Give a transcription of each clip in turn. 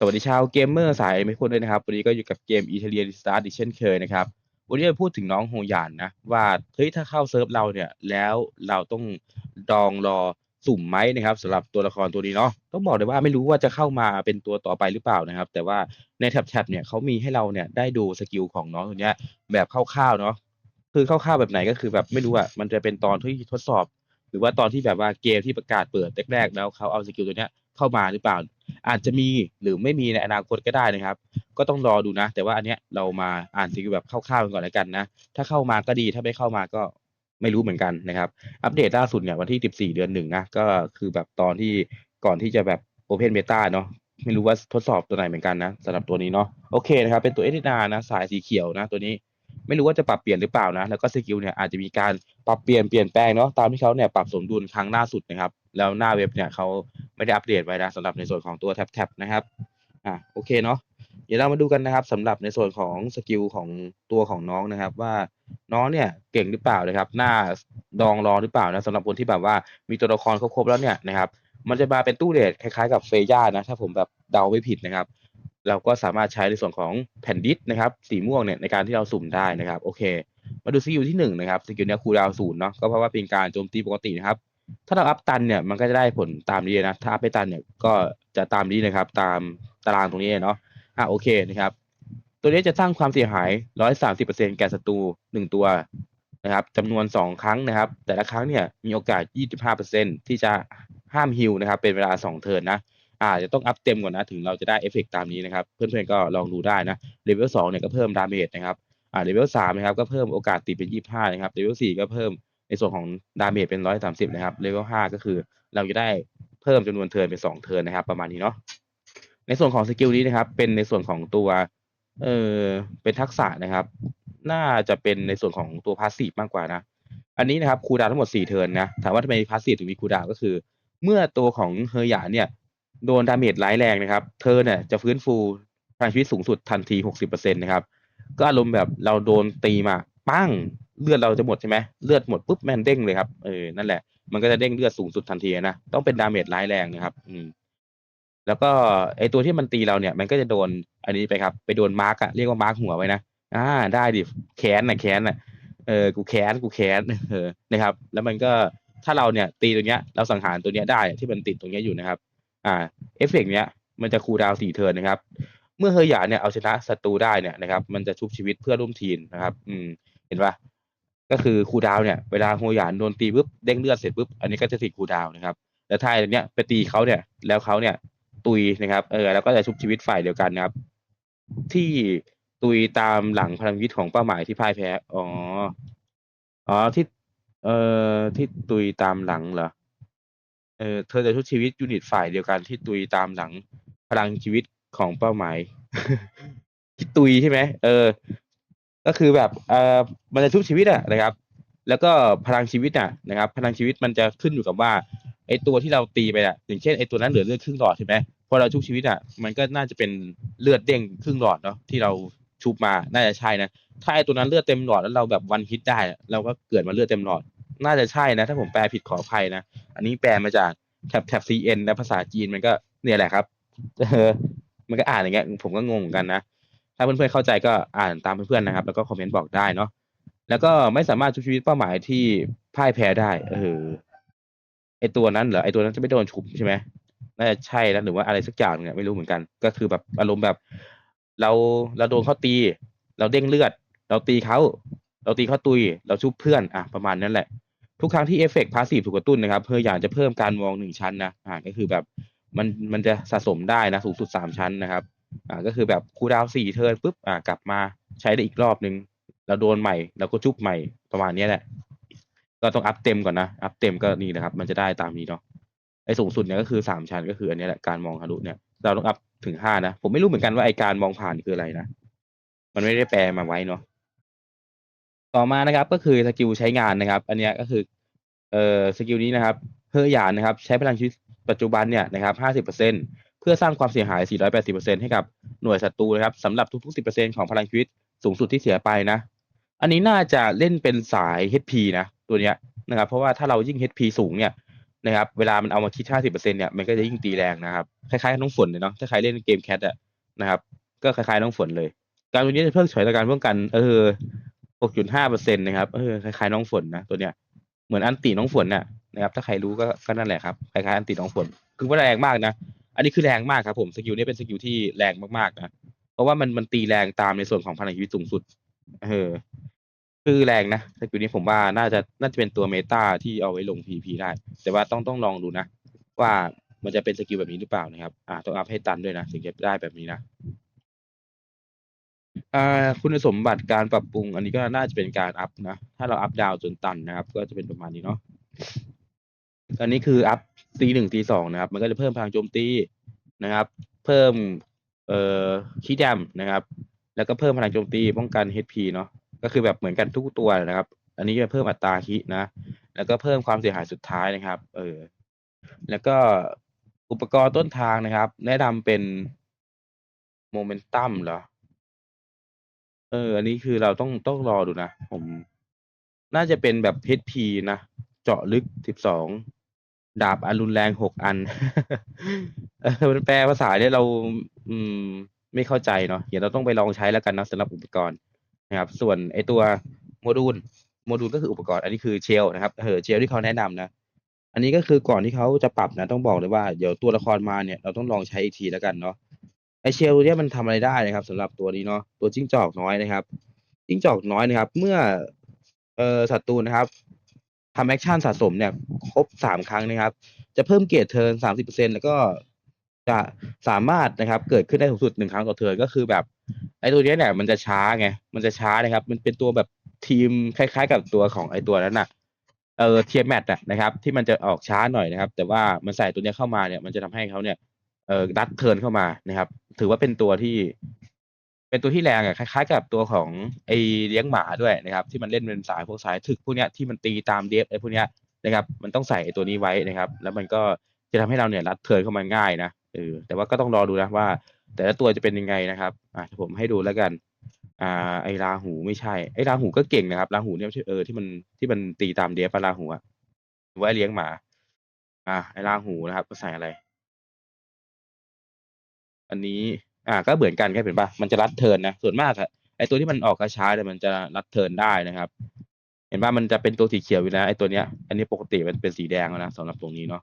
สวัสดีชาวเกมเมอร์สายไม่คนด้วยนะครับ วันนี้ก็อยู่กับเกมอิตาเลียนสตาร์ดิเช่นเคยนะครับ วันนี้จะพูดถึงน้องโฮยานนะ ว่าเฮ้ยถ้าเข้าเซิร์ฟเราเนี่ยแล้วเราต้องดองรอสุ่มไหมนะครับสำหรับตัวละครตัวนี้เนาะต้องบอกเลยว่าไม่รู้ว่าจะเข้ามาเป็นตัวต่อไปหรือเปล่านะครับ แต่ว่าในแท็บๆเนี่ยเขามีให้เราเนี่ยได้ดูสกิลของน้องตัวเนี้ยแบบคร่าวๆเนาะคือคร่าวๆแบบไหนก็คือแบบไม่รู้อะมันจะเป็นตอนที่ทดสอบ หรือว่าตอนที่แบบว่าเกมที่ประกาศเปิดแรกๆแล้วเขาเอาสกิลตัวเนี้ยเข้ามาหรือเปล่า อาจจะมีหรือไม่มีในอนาคตก็ได้นะครับ ก็ต้องรอดูนะ แต่ว่าอันเนี้ยเรามาอ่านสกิลแบบคร่าวๆกันก่อนแล้วกันนะ ถ้าเข้ามาก็ดีถ้าไม่เข้ามาก็ไม่รู้เหมือนกันนะครับ อัปเดตล่าสุดเนี่ยวันที่ 14 เดือนหนึ่งนะ ก็คือแบบตอนที่ก่อนที่จะแบบ Open Beta เนาะไม่รู้ว่าทดสอบตัวไหนเหมือนกันนะสำหรับตัวนี้เนาะโอเคนะครับ เป็นตัวเอ d นานะ สายสีเขียวนะตัวนี้ ไม่รู้ว่าจะปรับเปลี่ยนหรือเปล่านะ แล้วก็สกิลเนี่ยอาจจะมีการปรับเปลี่ยนเปลี่ยนแปลงเนาะตามที่เขาเนี่ยปรับสมดุลครั้งล่าสุดนะครับ แล้วหน้าเว็บเนี่ยเขาไม่ได้อัปเดตไว้นะสำหรับในส่วนของตัวแท็บๆนะครับอะโอเคเนาะเดี๋ยวเรามาดูกันนะครับสำหรับในส่วนของสกิลของตัวของน้องนะครับ ว่าน้องเนี่ยเก่งหรือเปล่านะครับ หน้าดองรอหรือเปล่านะสำหรับคนที่แบบว่ามีตัวละครครบแล้วเนี่ยนะครับ มันจะมาเป็นตู้เดทคล้ายๆกับเฟย่านะ ถ้าผมแบบเดาไม่ผิดนะครับ เราก็สามารถใช้ในส่วนของแผ่นดิสนะครับ สีม่วงเนี่ยในการที่เราสุ่มได้นะครับโอเค มาดูสกิลที่หนึ่งนะครับสกิลเนี้ยคูลดาวศูนย์เนาะก็เพราะว่าเป็นการโจมตีปกตินะครับ ถ้าเราอัพตันเนี่ยมันก็จะได้ผลตามนี้นะถ้าอัพไม่ตันเนี่ยก็จะตามนี้นะครับ ตามตารางตรงนี้เนาะอะโอเคนะครับ ตัวนี้จะสร้างความเสียหาย 130%แก่ศัตรูหนึ่งตัวนะครับจำนวน 2 ครั้งนะครับ แต่ละครั้งเนี่ยมีโอกาส 25%ที่จะห้ามฮิลนะครับเป็นเวลา 2 เทิร์นนะ อาจจะต้องอัพเต็มก่อนนะ ถึงเราจะได้เอฟเฟกตามนี้นะครับ เพื่อนๆก็ลองดูได้นะเลเวล2เนี่ยก็เพิ่มดาเมจนะครับอ่าเลเวล3นะครับก็เพิ่มโอกาสติดเป็น25นะครับเลเวล4ก็เพิ่มในส่วนของดาเมจเป็น130นะครับเลเวล5ก็คือเราจะได้เพิ่มจำนวนเทิร์นเป็น2เทิร์นนะครับ ประมาณนี้เนาะในส่วนของสกิลนี้นะครับ เป็นในส่วนของตัวเออเป็นทักษะนะครับ น่าจะเป็นในส่วนของตัวพาสซีฟมากกว่านะอันนี้นะครับคูดาวทั้งหมด4เทิร์นนะถามว่าทำไมพาสซีฟถึงมีคูดาวก็คือ เมื่อตัวของเฮอร์หยานเนี่ย โดนดาเมจร้ายแรงนะครับ เธอเนี่ยจะฟื้นฟูพลังชีวิตสูงสุดทันที60%นะครับ ก็อารมณ์แบบเราโดนตีมาปั้งเลือดเราจะหมดใช่ไหมเลือดหมดปุ๊บแม่นเด้งเลยครับเออนั่นแหละมันก็จะเด้งเลือดสูงสุดทันทีนะต้องเป็นดาเมจร้ายแรงนะครับ อืม แล้วก็ไอตัวที่มันตีเราเนี่ย มันก็จะโดนอันนี้ไปครับ ไปโดนมาร์กอะเรียกว่ามาร์กหัวไว้นะอ่า ได้ดิแค้นนะแค้นนะเออกูแค้นกูแค้นเออนะครับ แล้วมันก็ถ้าเราเนี่ย ตีตัวเนี้ย เราสังหารตัวเนี้ยได้ที่มันติดตรงเนี้ยอยู่นะครับ อ่าเอฟเฟกต์เนี้ยมันจะคูลดาวสี่เทิร์นนะครับ เมื่อเฮอร์หยานเนี่ยเอาชนะศัตรูได้เนี่ยนะครับ มันจะชุบชีวิตเพื่อร่วมทีมนะครับ อืม เห็นปะก็คือคูลดาวเนี่ยเวลาเฮอร์หยานโดนตีปุ๊บเด้งเลือดเสร็จปุ๊บอันนี้ก็จะติดคูลดาวนะครับ แล้วถ้าอันเนี้ยไปตีเขาเนี่ย แล้วเขาเนี่ย ตุยนะครับ เออแล้วก็จะชุบชีวิตฝ่ายเดียวกันนะครับ ที่ตุยตามหลังพลังชีวิตของเป้าหมายที่พ่ายแพ้ อ๋อ อ๋อที่ เอ่อที่ตุยตามหลังเหรอ เออเธอจะชุบชีวิตยูนิตฝ่ายเดียวกันที่ตุยตามหลังพลังชีวิตของเป้าหมาย ที่ตุยใช่ไหมเออ ก็คือแบบเออมันจะชุบชีวิตอะนะครับ แล้วก็พลังชีวิตอะนะครับ พลังชีวิตมันจะขึ้นอยู่กับว่าไอตัวที่เราตีไปอะอย่างเช่นไอตัวนั้นเหลือเลือดครึ่งหลอดใช่ไหมพอเราชุบชีวิตอะมันก็น่าจะเป็นเลือดเด้งครึ่งหลอดเนาะที่เราชุบมาน่าจะใช่นะถ้าไอตัวนั้นเลือดเต็มหลอดแล้วเราแบบวันฮิตได้ เราก็เกิดมาเลือดเต็มหลอด น่าจะใช่นะ ถ้าผมแปลผิดขออภัยนะ อันนี้แปลมาจากแท็บแท็บซีเอ็นและภาษาจีนมันก็เนี่ยแหละครับเออมันก็อ่านอย่างเงี้ย ผมก็งงเหมือนกันนะ ถ้าเพื่อนๆเข้าใจก็อ่านตามเพื่อนๆนะครับ แล้วก็คอมเมนต์บอกได้เนาะแล้วก็ไม่สามารถชุบชีวิตเป้าหมายที่พ่ายแพ้ได้ เออไอตัวนั้นเหรอไอตัวนั้นจะไม่โดนชุบใช่ไหมน่าจะใช่แล้วหรือว่าอะไรสักอย่างเนี่ยไม่รู้เหมือนกัน ก็คือแบบอารมณ์แบบ เราเราโดนเขาตี เราเด้งเลือด เราตีเขาเราตีเขาตุย เราชุบเพื่อนอะประมาณนั้นแหละ ทุกครั้งที่เอฟเฟกต์พาสซีฟถูกกระตุ้นนะครับเพื่ออยากจะเพิ่มการมองหนึ่งชั้นนะอ่าก็คือแบบมันมันจะสะสมได้นะสูงสุดสามชั้นนะครับอ่าก็คือแบบคูดาวสี่เทิร์นปุ๊บอ่ากลับมาใช้ได้อีกรอบนึงเราโดนใหม่เราก็จุบใหม่ประมาณนี้แหละ ก็ต้องอัพเต็มก่อนนะอัพเต็มก็นี่นะครับ มันจะได้ตามนี้เนาะไอ้สูงสุดเนี่ยก็คือสามชั้นก็คืออันนี้แหละการมองทะลุเนี่ยเราต้องอัพถึงห้านะผมไม่รู้เหมือนกันว่าไอการมองผ่านคืออะไรนะมันไม่ได้แปลมาไว้เนาะต่อมานะครับ ก็คือสกิลใช้งานนะครับ อันนี้ก็คือ เอ่อสกิลนี้นะครับเฮอร์หยานนะครับ ใช้พลังชีวิตปัจจุบันเนี่ยนะครับห้าสิบเปอร์เซ็นเพื่อสร้างความเสียหาย 480%ให้กับหน่วยศัตรูนะครับสำหรับทุกๆ 10%ของพลังชีวิตสูงสุดที่เสียไปนะ อันนี้น่าจะเล่นเป็นสาย HP นะ ตัวเนี้ยนะครับ เพราะว่าถ้าเรายิ่ง HP สูงเนี่ยนะครับ เวลามันเอามาคิด 50%เนี่ยมันก็จะยิ่งตีแรงนะครับ คล้ายๆน้องฝนเลยเนาะถ้าใครเล่นเกมแคทอะนะครับ ก็คล้ายๆน้องฝนเลย การตัวนี้จะเพิ่มฉยต่อการป้องกัน เออ 6.5%นะครับ เออ คล้ายๆน้องฝนนะตัวเนี้ย เหมือนอันตีน้องฝนน่ะนะครับ ถ้าใครรู้ก็ก็นั่นแหละครับคล้ายๆอันตีน้องฝน คือว่าแรงมากนะ อันนี้คือแรงมากครับผมสกิลนี้เป็นสกิลที่แรงมากๆนะเพราะว่ามันมันตีแรงตามในส่วนของพลังชีวิตสูงสุด เออ คือแรงนะสกิลนี้ผมว่าน่าจะน่าจะเป็นตัวเมตาที่เอาไว้ลง PVP ได้ แต่ว่าต้องต้องลองดูนะว่ามันจะเป็นสกิลแบบนี้หรือเปล่านะครับ อ่าต้องอัพให้ตันด้วยนะถึงจะได้แบบนี้นะ อ่าคุณสมบัติการปรับปรุง อันนี้ก็น่าจะเป็นการอัพนะ ถ้าเราอัพดาวจนตันนะครับ ก็จะเป็นประมาณนี้เนาะอันนี้คืออัพตีหนึ่งตีสองนะครับ มันก็จะเพิ่มพลังโจมตีนะครับ เพิ่มเอ่อคีดแดมนะครับ แล้วก็เพิ่มพลังโจมตีป้องกัน HP เนาะก็คือแบบเหมือนกันทุกตัวนะครับ อันนี้จะเพิ่มอัตราคินะ แล้วก็เพิ่มความเสียหายสุดท้ายนะครับ เออ แล้วก็อุปกรณ์ต้นทางนะครับ แนะนำเป็นโมเมนตัมเหรอ เออ อันนี้คือเราต้อง ต้องรอดูนะ ผม น่าจะเป็นแบบ HP นะ เจาะลึก 12 ดาบอันรุนแรง 6 อัน เออ มันแปลภาษาเนี่ยเรา อืม ไม่เข้าใจเนาะ เดี๋ยวเราต้องไปลองใช้แล้วกันนะสำหรับอุปกรณ์นะครับ ส่วนไอตัวโมดูล โมดูลก็คืออุปกรณ์ อันนี้คือเชลนะครับ เออ เชลที่เขาแนะนำนะ อันนี้ก็คือก่อนที่เขาจะปรับนะ ต้องบอกเลยว่า เดี๋ยวตัวละครมาเนี่ย เราต้องลองใช้อีกทีแล้วกันเนาะ ไอเชลเนี่ยมันทำอะไรได้นะครับสำหรับตัวนี้เนาะตัวจิ้งจอกน้อยนะครับจิ้งจอกน้อยนะครับ เมื่อเอ่อศัตรูนะครับทำแอคชั่นสะสมเนี่ยครบสามครั้งนะครับ จะเพิ่มเกรดเทิร์นสามสิบเปอร์เซ็นแล้วก็จะสามารถนะครับ เกิดขึ้นได้สูงสุดหนึ่งครั้งต่อเทิร์นก็คือแบบไอตัวเนี้ยเนี่ยมันจะช้าไงมันจะช้านะครับ มันเป็นตัวแบบทีมคล้าย ๆ กับตัวของไอตัวนั้นน่ะเออเทียมแมทนะครับ ที่มันจะออกช้าหน่อยนะครับ แต่ว่ามันใส่ตัวเนี้ยเข้ามาเนี่ย มันจะทำให้เขาเนี่ย เออดัดเทิร์นเข้ามานะครับ ถือว่าเป็นตัวที่ เป็นตัวที่แรงอะคล้ายๆ กับตัวของไอเลี้ยงหมาด้วยนะครับ ที่มันเล่นเป็นสายพวกสายถึกพวกเนี้ยที่มันตีตามเดฟไอพวกเนี้ยนะครับ มันต้องใส่ตัวนี้ไว้นะครับ แล้วมันก็จะทำให้เราเนี่ยรัดเทิร์นเข้ามาง่ายนะเออแต่ว่าก็ต้องรอดูนะว่า แต่ละตัวจะเป็นยังไงนะครับอะผมให้ดูแล้วกันอ่าไอราหูไม่ใช่ไอราหูก็เก่งนะครับราหูเนี่ยไม่ใช่เออที่มันที่มันตีตามเดฟอะราหูอะว่าไอ้เลี้ยงหมา อ่าไอราหูนะครับก็ใส่อะไร อันนี้อ่าก็เหมือนกันแค่เห็นปะมันจะรัดเทินนะส่วนมากอะไอตัวที่มันออกช้าเนี่ยมันจะรัดเทินได้นะครับ เห็นปะมันจะเป็นตัวสีเขียวอยู่นะไอตัวเนี้ย อันนี้ปกติมันเป็นสีแดงแล้วนะสำหรับตรงนี้เนาะ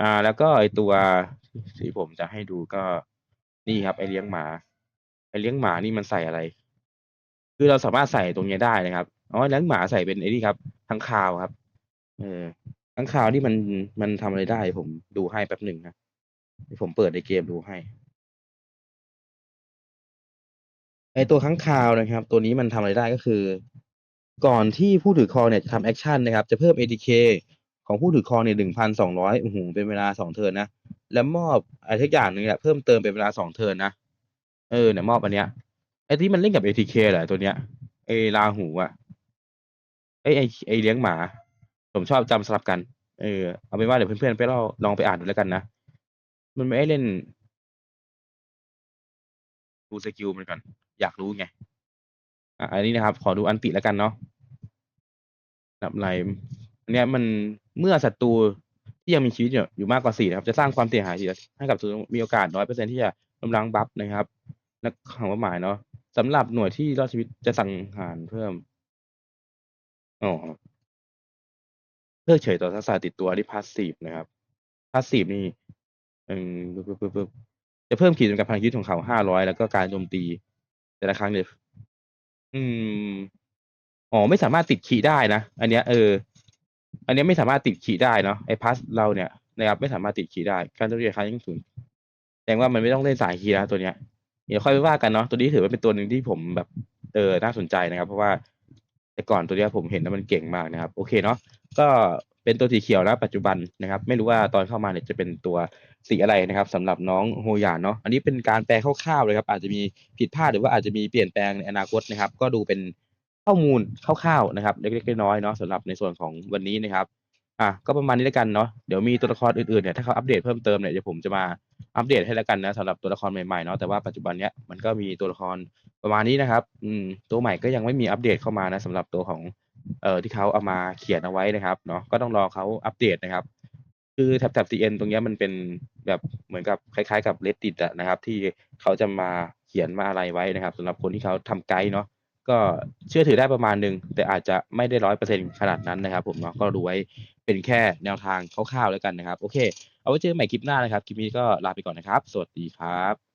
อ่า แล้วก็ไอตัวที่ผมจะให้ดูก็นี่ครับ ไอเลี้ยงหมาไอเลี้ยงหมานี่มันใส่อะไร คือเราสามารถใส่ตรงเนี้ยได้นะครับอ๋อเลี้ยงหมาใส่เป็นไอนี่ครับทั้งคาวครับ เออทั้งคาวนี่มันมันทำอะไรได้ ผมดูให้แป๊บหนึ่งนะ เดี๋ยวผมเปิดในเกมดูให้ ไอตัวค้างคาวนะครับ ตัวนี้มันทำอะไรได้ก็คือ ก่อนที่ผู้ถือครองเนี่ยจะทำแอคชั่นนะครับ จะเพิ่ม ATK ของผู้ถือครองเนี่ยหนึ่งพันสองร้อยโอ้โหเป็นเวลาสองเทิร์นนะ แล้วมอบอะไรทุกอย่างหนึ่งแหละเพิ่มเติมเป็นเวลาสองเทิร์นนะ เออเนี่ยมอบอันเนี้ยไอ้ที่มันเล่นกับ ATK แหละตัวเนี้ยไอลาหูอะไอไอไอเลี้ยงหมา ผมชอบจำสลับกัน เออ เอาเป็นว่าเดี๋ยวเพื่อนๆไปลองลองไปอ่านดูแล้วกันนะ มันไม่ได้เล่น ดูสกิลมันก่อน อยากรู้ไง อะอันนี้นะครับ ขอดูอันติแล้วกันเนาะดับไรอันเนี้ยมันเมื่อศัตรูที่ยังมีชีวิตอยู่อยู่มากกว่าสี่นะครับ จะสร้างความเสียหายให้กับศัตรูมีโอกาสน้อยเปอร์เซ็นที่จะกำลังบัฟนะครับและคำว่าหมายเนาะสำหรับหน่วยที่รอดชีวิตจะสังหารเพิ่มอ๋อเพิกเฉยต่อทักษะติดตัวที่พาสซีฟนะครับพาสซีฟนี่ อืมปึ๊บปึ๊บปึ๊บจะเพิ่มขีดจำกัดพลังชีวิตของเขาห้าร้อยแล้วก็การโจมตี แต่ละครั้งเนี่ยอืมอ๋อไม่สามารถติดขีดได้นะอันเนี้ยเออ อันเนี้ยไม่สามารถติดขีดได้เนาะไอพัสเราเนี่ยนะครับไม่สามารถติดขีดได้การโจมตีครั้งยิ่งสูงแสดงว่ามันไม่ต้องเล่นสายขีดนะตัวเนี้ยเดี๋ยวค่อยไปว่ากันเนาะตัวนี้ถือว่าเป็นตัวหนึ่งที่ผมแบบเออน่าสนใจนะครับ เพราะว่าแต่ก่อนตัวเนี้ยผมเห็นแล้วมันเก่งมากนะครับ โอเคเนาะก็ เป็นตัวสีเขียวนะปัจจุบันนะครับ ไม่รู้ว่าตอนเข้ามาเนี่ยจะเป็นตัวสีอะไรนะครับสำหรับน้องโฮยานเนาะอันนี้เป็นการแปลคร่าวๆเลยครับ อาจจะมีผิดพลาดหรือว่าอาจจะมีเปลี่ยนแปลงในอนาคตนะครับ ก็ดูเป็นข้อมูลคร่าวๆนะครับเล็กๆน้อยๆเนาะสำหรับในส่วนของวันนี้นะครับอะก็ประมาณนี้แล้วกันเนาะเดี๋ยวมีตัวละครอื่นๆเนี่ยถ้าเขาอัปเดตเพิ่มเติมเนี่ยเดี๋ยวผมจะมาอัปเดตให้แล้วกันนะสำหรับตัวละครใหม่ๆเนาะแต่ว่าปัจจุบันเนี้ยมันก็มีตัวละครประมาณนี้นะครับ อืมตัวใหม่ก็ยังไม่มีอัปเดตเข้ามานะสำหรับตัวของ เอ่อที่เขาเอามาเขียนเอาไว้นะครับเนาะก็ต้องรอเขาอัปเดตนะครับ คือแท็บแท็บ CN ตรงเนี้ยมันเป็นแบบเหมือนกับคล้ายๆ กับ Reddit อะนะครับ ที่เขาจะมาเขียนมาอะไรไว้นะครับสำหรับคนที่เขาทำไกด์เนาะก็เชื่อถือได้ประมาณหนึ่งแต่อาจจะไม่ได้ร้อยเปอร์เซ็นขนาดนั้นนะครับ ผมเนาะก็ดูไว้เป็นแค่แนวทางคร่าวๆแล้วกันนะครับ โอเค เอาไว้เจอกันใหม่คลิปหน้านะครับ คลิปนี้ก็ลาไปก่อนนะครับ สวัสดีครับ